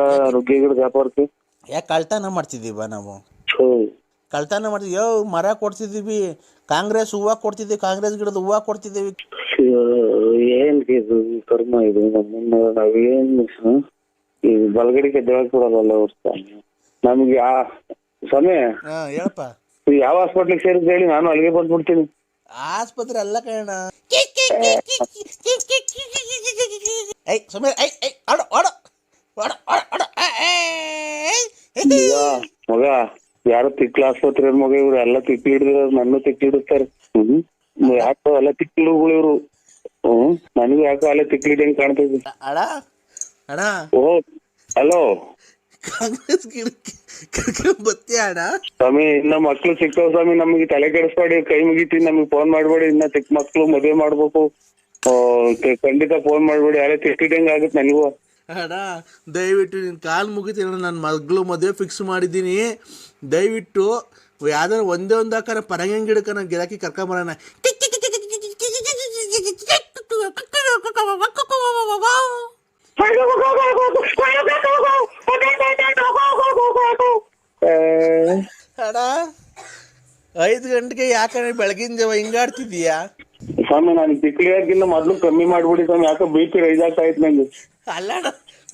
ಗಿಡ ನುಗ್ಗೆ ಗಿಡ ವ್ಯಾಪಾರಕ್ಕೆ ಯಾಕೆ ಕಳ್ತನ ಮಾಡ್ತಿದ್ದೀವ ನಾವು ಕಳ್ತಾನ ಕಳ್ತನ ಮಾಡ್ತಿದ್ವಿ ಯೋ ಮರ ಕೊಡ್ತಿದ್ದೀವಿ ಕಾಂಗ್ರೆಸ್ ಹೂವು ಕೊಡ್ತಿದ್ದೀವಿ ಕಾಂಗ್ರೆಸ್ ಗಿಡದ ಹೂವು ಕೊಡ್ತಿದ್ದೀವಿ ಏನ್ ಇದು ಕರ್ಮ ಇದು ನಮ್ಮನ್ನ ನಾವೇನ್ ಹ? ಈ ಬಲಗಡಿಗೆ ದೇವಕ್ಕೆ ಕೊಡಲ್ಲ ಅವ್ರ ನಮ್ಗೆ ಆ ಸಮಯ ಹಾಂ ಹೇಳಪ್ಪ ಯಾವ ಹಾಸ್ಪಿಟ್ಲಿಗೆ ಸೇರಿದ್ ಹೇಳಿ ನಾನು ಅಲ್ಲಿಗೆ ಬಂದ್ಬಿಡ್ತೀನಿ ಆಸ್ಪತ್ರೆ ಅಲ್ಲ ಕಣ ಐ ಸುಮ್ಮನೆ ಐ ತಿಕ್ಲ ಆಸ್ಪತ್ರೆ ಮಗ ಇವ್ರು ಎಲ್ಲ ತಿಕ್ಲಿ ಹಿಡಿದಿರೋದು ನನ್ನ ತಿಕ್ಕಿ ಹಿಡಿಸ್ತಾರೆ ಯಾಕೋ ಎಲ್ಲ ತಿಕ್ಲುಗಳು ಇವ್ರು. ಹ್ಮ್ ನನಗೂ ಯಾಕೋ ಅಲ್ಲೇ ತಿಕ್ಲಿ ಹಿಡಿಯಂಗ್ ಕಾಣ್ತೈತಿ ಅಣ್ಣ ಓ ಹಲೋ. ಕಾಂಗ್ರೆಸ್ ಅಣ್ಣ ಸ್ವಾಮಿ ಇನ್ನ ಮಕ್ಳು ಸಿಕ್ತಾವ್ ಸ್ವಾಮಿ ನಮಗೆ ತಲೆ ಕೆಡಿಸ್ಬೇಡಿ ಕೈ ಮುಗಿತೀನಿ ನಮಗೆ ಫೋನ್ ಮಾಡ್ಬೇಡಿ ಇನ್ನ ಚಿಕ್ಕ ಮಕ್ಳು ಮದುವೆ ಮಾಡ್ಬೇಕು. ಖಂಡಿತ ಫೋನ್ ಮಾಡ್ಬೇಡಿ ಯಾರೇ ತಿಕ್ಕಿದಂಗ ಆಗುತ್ತೆ ನನಗೂ. ಅಣ್ಣ ದಯವಿಟ್ಟು ನಿನ್ನ ಕಾಲು ಮುಗಿತೀನಿ ನನ್ನ ಮಗಳು ಮದುವೆ ಫಿಕ್ಸ್ ಮಾಡಿದ್ದೀನಿ. ದಯವಿಟ್ಟು ಯಾವ್ದಾರು ಒಂದೇ ಒಂದು ಹಾಕಾರ ಪರಂಗಿ ಗಿಡಕ್ಕೆ ನಾನು ಗಿರಾಕಿ ಕರ್ಕೊಂಬರೋಣ ಅಣ್ಣ ಐದು ಗಂಟೆಗೆ ಯಾಕಂದ್ರೆ ಬೆಳಗಿನ ಜಾವ ಹಿಂಗಾಡ್ತಿದೀಯಾ ಸ್ವಾಮಿ ನಾನು ತಿಕ್ಲಿಯಾಗಿನ್ನ ಮೊದ್ಲು ಕಮ್ಮಿ ಮಾಡ್ಬಿಡಿ ಸ್ವಾಮಿ ಯಾಕೋ ಬಿ ಪಿ ರೈಸ್ ಆಗ್ತಾ ಇತ್ತು ನಂಗೆ. ಅಲ್ಲ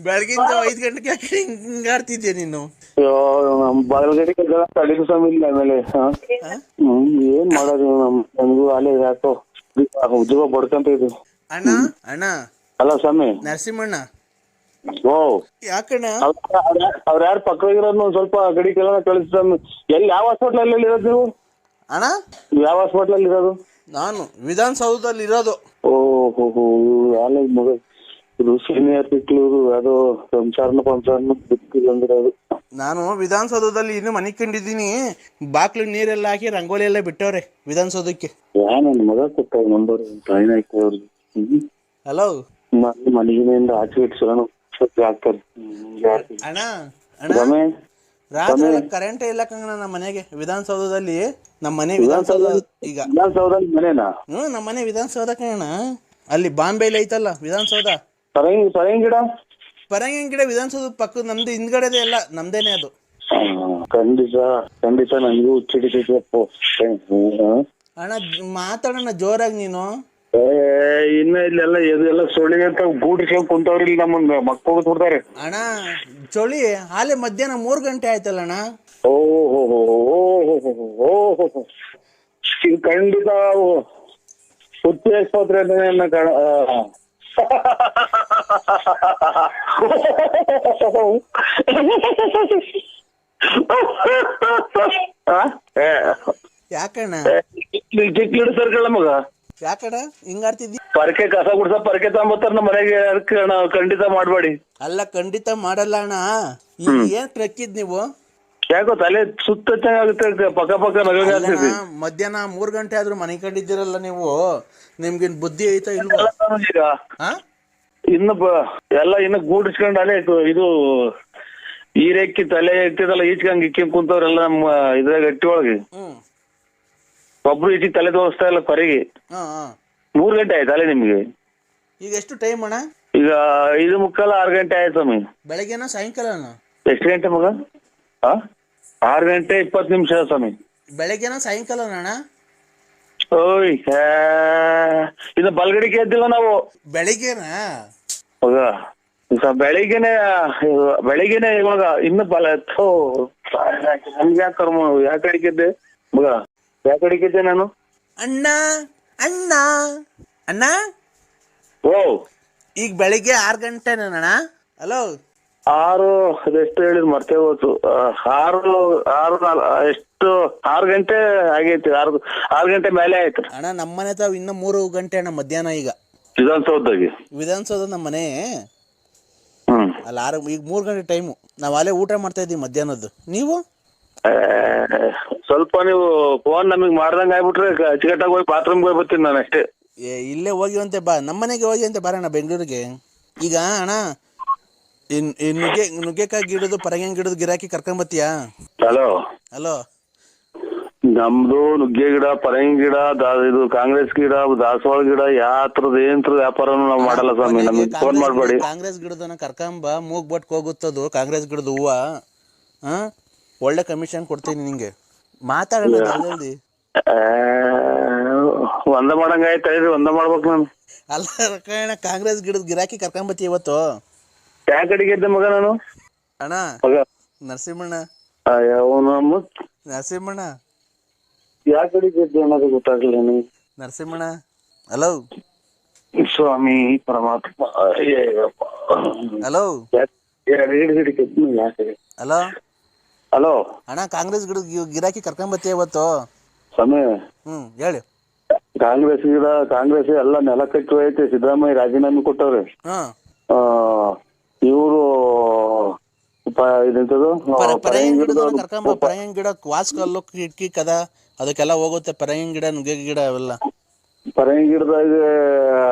ಬೆಳಗಿಂದ ಐದು ಗಂಟೆಗೆ ಯಾಕೆ ಹಿಂಗಾಡ್ತಿದ್ಯಾ ನೀನು? ಅಯ್ಯೋ ನಮ್ ಬಲಗಡೆಗೆ ತಡೀತು ಸ್ವಾಮಿ ಇಲ್ಲ ಆಮೇಲೆ ಹಾ? ಹ್ಮ್ ಏನ್ ಮಾಡೋದು ನಮ್ ನಮಗೂ ಅಲ್ಲೇ ಯಾಕೋ ಉದ್ಯೋಗ ಬಡ್ಕಂತ ಇದು ಅಣ್ಣ ಅಣ್ಣ. ಅಲ್ಲ ಸ್ವಾಮಿ. ನರಸಿಂಹಣ್ಣ. ಓ. ಯಾಕಣ್ಣ? ಅವ್ರ ಯಾರು ಪಕ್ಕದಾಗಿರೋದು ಒಂದ್ ಸ್ವಲ್ಪ ಗಡಿ ಕೆಲ ಕಳಿಸ್ ಸ್ವಾಮಿ. ಎಲ್ಲಿ ಯಾವ ಹಾಸ್ಪಿಟ್ಲ್ ಅಲ್ಲಿ ಇರೋದು ನೀವು? ಅಣ್ಣ? ಯಾವ ಹಾಸ್ಪಿಟ್ಲ್ ಅಲ್ಲಿ ಇರೋದು? ನಾನು ವಿಧಾನಸೌಧದಲ್ಲಿ ಇರೋದು ಓ ಹೋ ಹೋ ಅಲ್ಲ ಮಗ ಇದು ಸೀನಿಯರ್ ಸಿಕ್ಲೂರು ಅದು ಸಂಸಾರನ ಪಂಸಾರನ ಬಿಟ್ಟಿಲ್ಲ ಅಂದ್ರೆ ಅದು. ನಾನು ವಿಧಾನಸೌಧದಲ್ಲಿ ಇನ್ನು ಮನಿಕೊಂಡಿದ್ದೀನಿ. ಬಾಕ್ಲು ನೀರೆಲ್ಲ ಹಾಕಿ ರಂಗೋಲಿ ಎಲ್ಲ ಬಿಟ್ಟವ್ರೆ ವಿಧಾನಸೌಧಕ್ಕೆ. ಯಾ ನನ್ನ ಮಗ ಕೊಟ್ಟ ನಂಬರ್ ಟ್ರೈನ್ ಹಲೋ ಮನೆ ಮನೆಗಿನಿಂದ ಆಚೆ ಇಟ್ಸೋಣ. ಸ್ವಲ್ಪ ಆಗ್ತಾರೆ ಯಾರ್- ಅಣ್ಣ ಅಣ್ಣ? ರಮೇಶ್? ರಾತ್ರಿ ಕರೆಂಟ್ ಇಲ್ಲ ಕಂಗಣ ನಮ್ಮ ಮನೆಗೆ? ವಿಧಾನಸೌಧದಲ್ಲಿ ನಮ್ಮ ಮನೆ ವಿಧಾನಸೌಧ ಈಗ. ವಿಧಾನಸೌಧದಲ್ಲಿ ಮನೆನಾ? ನಮ್ಮ ಮನೆ ವಿಧಾನಸೌಧ ಕಣ ಅಲ್ಲಿ ಬಾಂಬೆಲಿ ಐತಲ್ಲ ವಿಧಾನಸೌಧ? ಸರಂಗಿ ಸರಂಗಿ ಗಿಡ? ಪರಂಗಿ ಗಿಡ ವಿಧಾನಸೌಧ ಪಕ್ಕದ ನಮ್ದು ಹಿಂದ್ಗಡೆದೆ ಎಲ್ಲ ನಮ್ದೇನೆ ಅದು. ಖಂಡಿತ ಖಂಡಿತ ನನಗೂ ಅಣ್ಣ ಮಾತಾಡೋಣ ಜೋರಾಗಿ ನೀನು. ಏ ಇನ್ನ ಇಲ್ಲೆಲ್ಲ ಇದೆಲ್ಲ ಸುಳ್ಳಿಗೆ ಅಂತ ಗೂಡಿಸ್ಕೊಂಡ್ ಕುಂತವ್ರಿ ಇಲ್ಲಿ ನಮ್ಮನ್ನ ಮಕ್ಕಳು ಬಿಡ್ತಾರೆ. ಅಣ್ಣ ಚಳಿ ಹಾಲೆ ಮಧ್ಯಾಹ್ನ ಮೂರು ಗಂಟೆ ಆಯ್ತಲ್ಲ ಅಣ್ಣ? ಓಹೋ ಓಹೋ ಇದು ಖಂಡಿತ ಹುಚ್ಚಿ ಆಸ್ಪತ್ರೆ ಅಂತಾನೆ ಕಾಣ ಆ? ಏ, ಯಾಕಣ್ಣ ನೀನ್ ಚಿಕ್ಕ ಹಿಡಿತಾರ ಮಗ. ಯಾಕಣ್ಣ? ಹಿಂಗಾಡ್ತಿದ್ದಿ ಪರಕೆ ಕಸ ಗುಡ್ಸ ಪರಕೆ ತಗೊಂಬತ್ತಾರ ನಮ್ಮ ಮನೆಗೆ. ಅದಕ್ಕೆ ನಾವು ಖಂಡಿತ ಮಾಡಬೇಡಿ. ಅಲ್ಲ ಖಂಡಿತ ಮಾಡಲ್ಲ ಅಣ್ಣ. ಈಗ ಏನ್ ಕ್ರಕ್ಕಿದ್ ನೀವು? ಯಾಕೋ ತಲೆ ಸುತ್ತ ಚೆನ್ನಾಗುತ್ತೆ ಪಕ್ಕ ಪಕ್ಕ ನಗಗೆ ಮಧ್ಯಾಹ್ನ ಮೂರ್ ಗಂಟೆ ಆದ್ರೂ ಮನೆ ಕಂಡಿದ್ದೀರಲ್ಲ ನೀವು? ನಿಮ್ಗಿನ್ ಬುದ್ಧಿ ಐತಾ ಇಲ್ವಾ? ಈಗ ಹಾ ಇನ್ನು ಬ- ಎಲ್ಲ ಇನ್ನು ಗೂಡಿಸ್ಕೊಂಡು ಅಲ್ಲೇ ಇದು- ಇದು ಈರೆಕ್ಕಿ ತಲೆ ಎತ್ತಿದಲ್ಲ ಈಚ್ಕಂಗ್ ಇಕ್ಕಿ ಕುಂತವ್ರೆಲ್ಲ ನಮ್ಮ ಇದ್ರಾಗ ಗಟ್ಟಿ ಒಳಗೆ ಹ್ಮ್. ಒಬ್ರು ಈಚಿಗೆ ತಲೆ ತೋರಿಸ್ತಾ ಇಲ್ಲ ಕೊರೆಗೆ. ಹಾ ಹಾ. ಮೂರ್ ಗಂಟೆ ಆಯ್ತು ಅಲ್ಲೇ ನಿಮ್ಗೆ. ಈಗ ಎಷ್ಟು ಟೈಮ್ ಅಣ್ಣ? ಈಗ ಐದು ಮುಕ್ಕಾಲ ಆರು ಗಂಟೆ ಆಯ್ತು ಸ್ವಾಮಿ. ಬೆಳಗ್ಗೆನ ಸಾಯಂಕಾಲನ ಎಷ್ಟು ಗಂಟೆ ಮಗ? ಆ? ಆರು ಗಂಟೆ ಇಪ್ಪತ್ತು ನಿಮಿಷ ಸ್ವಾಮಿ. ಬೆಳಗ್ಗೆನ ಸಾಯಂಕಾಲ ಅಣ್ಣ? ಓಯ್ ಹೇ. ಇನ್ನು ಬಲ್ಗಡಿಗೆ ಎದ್ದಿಲ್ಲ ನಾವು. ಬೆಳಿಗ್ಗೆನ? ಮಗ ಈಗ ಬೆಳಿಗ್ಗೆನೆ ಬೆಳಿಗ್ಗೆನೆ ಇವಾಗ ಇನ್ನು ಬಲ ಥೋ ನಮ್ಗೆ ಯಾಕೆ ಕರ್ಮ ಯಾಕೆ ಅಡಿಕಿದ್ದೆ ಮಗ ಯಾಕೆ ಅಡಿಕಿದ್ದೆ ನಾನು? ಅಣ್ಣ ಅಣ್ಣ. ಅಣ್ಣ? ಓ. ಈಗ ಬೆಳಿಗ್ಗೆ ಆರು ಗಂಟೆ ಅಣ್ಣ? ಹಲೋ. ಆರು ಅದೆಷ್ಟು ಹೇಳಿದ್ ಮರ್ತೇ ಹೋಯ್ತು ಆ, ಆರು ಆರು ನಾಲ್- ಎಷ್ಟು ಆರು ಗಂಟೆ ಆಗೈತಿ ಆರು ಆರು ಗಂಟೆ ಮೇಲೆ ಆಯ್ತು. ಅಣ್ಣ ನಮ್ಮನೆ ತಾವ್ ಇನ್ನ ಮೂರು ಗಂಟೆ ಅಣ್ಣ ಮಧ್ಯಾಹ್ನ ಈಗ. ವಿಧಾನಸೌಧದಾಗೆ? ವಿಧಾನಸೌಧ ನಮ್ಮ ಮನೆ. ಹ್ಮ್. ಅಲ್ಲಿ ಆರು ಈಗ ಮೂರು ಗಂಟೆ ಟೈಮು. ನಾವು ಅಲ್ಲೇ ಊಟ ಮಾಡ್ತಾ ಇದ್ದೀವಿ ಮಧ್ಯಾಹ್ನದ್ದು. ನೀವು? ಸ್ವಲ್ಪ ನೀವು ಫೋನ್ ನಮಗ್ ಮಾಡ್ದಂಗ ಆಗ್ಬಿಟ್ರೆ ಅಚ್ಚುಕಟ್ಟಾಗಿ ಹೋಗಿ ಬಾತ್ರೂಮ್ಗೆ ಹೋಗಿ ಬರ್ತೀನಿ ನಾನು ಅಷ್ಟೇ. ಏ, ಇಲ್ಲೇ ಹೋಗಿವಂತೆ ಬಾ. ನಮ್ಮನೆಗೆ ಹೋಗಿವಂತೆ ಬರೋಣ ಬೆಂಗಳೂರಿಗೆ. ಈಗ ಅಣ್ಣ ಇನ್ ಈ ನುಗ್ಗೆ ನುಗ್ಗೆಕಾಯಿ ಗಿಡದು ಪರಂಗಿ ಗಿಡದ ಗಿರಾಕಿ ಕರ್ಕೊಂಬತ್ತೀಯಾ ಹಲೋ ಹಲೋ ನಮ್ದು ನುಗ್ಗೆ ಗಿಡ ಪರಂಗಿ ಗಿಡ ದಾ- ಇದು ಕಾಂಗ್ರೆಸ್ ಗಿಡ ದಾಸವಾಳ ಗಿಡ ಯಾತ್ರದ ತರದ ಏನ್ ವ್ಯಾಪಾರ ವ್ಯಾಪಾರನು ನಾವ್ ಮಾಡಲ್ಲ ಸ್ವಾಮಿ. ನಮಗೆ ಫೋನ್ ಮಾಡ್ಬೇಡಿ. ಕಾಂಗ್ರೆಸ್ ಗಿಡದನ್ನ ಕರ್ಕೊಂಬ ಮೂಗ್ ಬಟ್ ಹೋಗುತ್ತದು ಕಾಂಗ್ರೆಸ್ ಗಿಡದ ಹೂವ. ಹಾ? ಒಳ್ಳೆ ಕಮಿಷನ್ ಕೊಡ್ತೀನಿ ನಿಂಗೆ. ಮಾತಾಡೋಣ ಜಲ್ದಿ. ಒಂದ ಮಾಡಂಗ ಆಯ್ತಾ ಇದು ಒಂದ ಮಾಡ್ಬೇಕು ನಾನು. ಅಲ್ಲ ರಕ್ಕಣ್ಣ ಕಾಂಗ್ರೆಸ್ ಗಿಡದ ಗಿರಾಕಿ ಕರ್ಕೊಂಬತ್ತಿ ಇವತ್ತು. ಯಾ ಕಡೆಗೆ ಇದ್ದೆ ಮಗ ನಾನು? ಅಣ್ಣ ನರಸಿಂಹಣ್ಣ. ಅಯ್ಯೋ ನರಸಿಂಹಣ್ಣ. ಯಾ ಕಡೆಗೆ ಇದ್ದೆ ಅನ್ನೋದು ಗೊತ್ತಾಗ್ಲಿಲ್ಲ ನನಗೆ ನರಸಿಂಹಣ್ಣ ಹಲೋ. ಸ್ವಾಮಿ ಪರಮಾತ್ಮ. ಹಲೋ. ಹಲೋ. ಹಲೋ. ಅಣ್ಣ ಕಾಂಗ್ರೆಸ್ ಗಿಡ ಗಿರಾಕಿ ಕರ್ಕೊಂಬತ್ತಿ ಇವತ್ತು ಸಮಯ ಹ್ಮ್ ಹೇಳಿ. ಕಾಂಗ್ರೆಸ್ ಗಿಡ ಕಾಂಗ್ರೆಸ್ ಎಲ್ಲ ನೆಲ ಕಟ್ಟು ಐತೆ ಸಿದ್ದರಾಮಯ್ಯ ರಾಜೀನಾಮೆ ಕೊಟ್ಟವ್ರೆ. ಹಾ. ಇವರು ಇದಂತದು? ಪರಂಗಿ ಕರ್ಕೊಂಬ ಪರಂಗಿ ಗಿಡ ವಾಸ್ಕಲ್ಲು ಕಿಟಕಿ ಕದ ಅದಕ್ಕೆಲ್ಲ ಹೋಗುತ್ತೆ ಪರಂಗಿ ಗಿಡ ನುಗ್ಗೆ ಗಿಡ ಅವೆಲ್ಲ. ಪರಂಗಿ ಗಿಡದಾಗ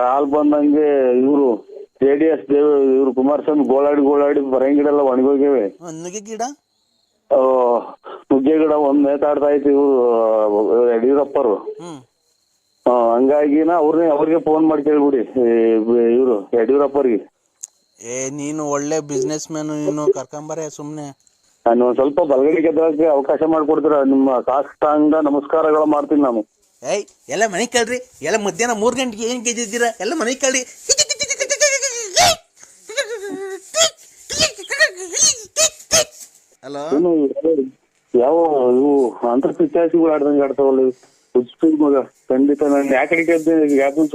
ಹಾಲ್ ಬಂದಂಗೆ ಇವರು ಜೆ ಡಿ ಎಸ್ ದೇವ್ ಇವ್ರು ಕುಮಾರಸ್ವಾಮಿ ಗೋಳಾಡಿ ಗೋಳಾಡಿ ಪರಂಗಿ ಗಿಡ ಎಲ್ಲ ಒಣಗೋಗಿವೆ ನುಗ್ಗೆ ಗಿಡ? ಆ, ನುಗ್ಗೆ ಗಿಡ ಒಂದ್ ನೇತಾಡ್ತಾ ಇತ್ತು ಇವರು ಯಡಿಯೂರಪ್ಪರು. ಹಂಗಾಗಿನ ಅವ್ರನ್ನೇ ಅವ್ರಿಗೆ ಫೋನ್ ಮಾಡಿ ಕೇಳ್ಬಿಡಿ ಇವ್ರು ಯಡಿಯೂರಪ್ಪರಿಗೆ. ಏ ನೀನು ಒಳ್ಳೆ ಬಿಸ್ನೆಸ್ ಮ್ಯಾನ್ ನೀನು ಕರ್ಕೊಂಬರೇ ಸುಮ್ನೆ. ನಾನು ಒಂದ್ ಸ್ವಲ್ಪ ಬಲಗಡೆ ಗೆದ್ದಕ್ಕೆ ಅವಕಾಶ ಮಾಡ್ಕೊಡ್ತೀರಾ? ನಿಮ್ಮ ಕಾಸ್ಟಾಂಗ ನಮಸ್ಕಾರಗಳು ಮಾಡ್ತೀನಿ ನಾನು. ಏಯ್ ಎಲ್ಲ ಮನೆ ಕೇಳ್ರಿ. ಎಲ್ಲ ಮಧ್ಯಾಹ್ನ ಮೂರ್ ಗಂಟೆಗೆ ಏನ್ ಗೆದ್ದಿದ್ದೀರಾ ಎಲ್ಲ ಮನೆ ಕೇಳ್ರಿ. ಹಲೋ ಏನು ಯಾವ ಇವು ಅಂತರ್ ಪಿಚಾಚಿಗಳು ಆಡ್ದಂಗೆ ಆಡ್ತಾವಲ್ಲ ಇವು. ಹುಚ್ಚು ಮಗ ಖಂಡಿತ ನಾನು ಯಾಕೆ ಗೆದ್ದೆ ಯಾಕಂತ